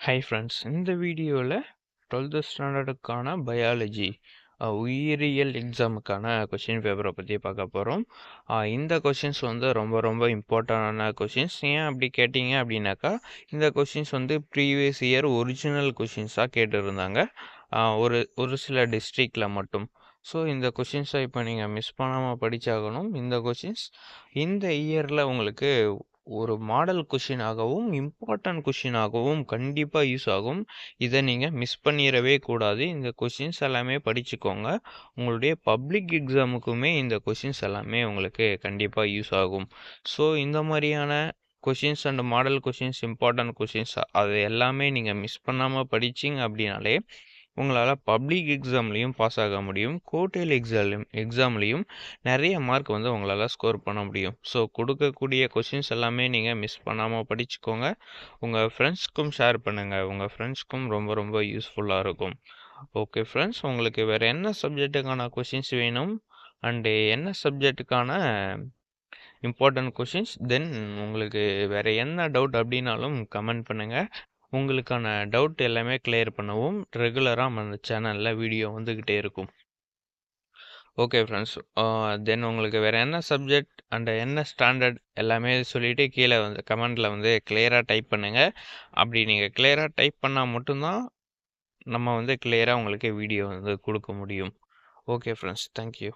Hi friends இந்த வீடியோவில் twelfth ஸ்டாண்டர்டுக்கான biology உயிரியல் எக்ஸாமுக்கான கொஷின் பேப்பரை பற்றி பார்க்க போகிறோம் இந்த கொஷின்ஸ் வந்து ரொம்ப ரொம்ப இம்பார்ட்டண்டான கொஷின்ஸ் ஏன் அப்படி கேட்டிங்க அப்படின்னாக்கா இந்த கொஷின்ஸ் வந்து ப்ரீவியஸ் இயர் ஒரிஜினல் கொஷின்ஸாக கேட்டுருந்தாங்க. ஒரு ஒரு சில டிஸ்ட்ரிக்டில் மட்டும். ஸோ இந்த கொஷின்ஸை இப்போ நீங்கள் மிஸ் பண்ணாமல் படித்தாகணும் இந்த கொஷின்ஸ் இந்த இயரில் உங்களுக்கு ஒரு மாடல் கொஷினாகவும் இம்பார்ட்டன்ட் கொஷினாகவும் கண்டிப்பாக யூஸ் ஆகும். இதை நீங்கள் மிஸ் பண்ணிடவே கூடாது. இந்த கொஷின்ஸ் எல்லாமே படிச்சுக்கோங்க. உங்களுடைய பப்ளிக் எக்ஸாமுக்குமே இந்த கொஷின்ஸ் எல்லாமே உங்களுக்கு கண்டிப்பாக யூஸ் ஆகும். ஸோ இந்த மாதிரியான questions and model questions important questions அது எல்லாமே நீங்கள் மிஸ் பண்ணாமல் படிச்சிங்க அப்படின்னாலே உங்களால் பப்ளிக் எக்ஸாம்லேயும் பாஸ் ஆக முடியும். கோட்டையில் எக்ஸாம் எக்ஸாம்லேயும் நிறைய மார்க் வந்து உங்களால் ஸ்கோர் பண்ண முடியும். ஸோ கொடுக்கக்கூடிய கொஷின்ஸ் எல்லாமே நீங்கள் மிஸ் பண்ணாமல் படிச்சுக்கோங்க. உங்கள் ஃப்ரெண்ட்ஸ்க்கும் ஷேர் பண்ணுங்கள் உங்கள் ஃப்ரெண்ட்ஸ்க்கும் ரொம்ப ரொம்ப யூஸ்ஃபுல்லாக இருக்கும். ஓகே ஃப்ரெண்ட்ஸ் உங்களுக்கு வேறு என்ன சப்ஜெக்ட்டுக்கான கொஷின்ஸ் வேணும்? அண்டு என்ன சப்ஜெக்ட்டுக்கான இம்பார்ட்டண்ட் கொஷின்ஸ் தென் உங்களுக்கு வேறு என்ன டவுட் அப்படின்னாலும் கமெண்ட் பண்ணுங்கள் உங்களுக்கான டவுட் எல்லாமே கிளியர் பண்ணவும் ரெகுலராக அந்த சேனலில் வீடியோ வந்துக்கிட்டே இருக்கும். ஓகே ஃப்ரெண்ட்ஸ் தென் உங்களுக்கு வேறு என்ன சப்ஜெக்ட் அண்ட் என்ன ஸ்டாண்டர்ட் எல்லாமே சொல்லிவிட்டு கீழே வந்து கமெண்டில் வந்து கிளியராக டைப் பண்ணுங்கள் அப்படி நீங்கள் கிளியராக டைப் பண்ணால் மட்டும்தான் நம்ம வந்து கிளியராக உங்களுக்கு வீடியோ வந்து கொடுக்க முடியும். Okay friends thank you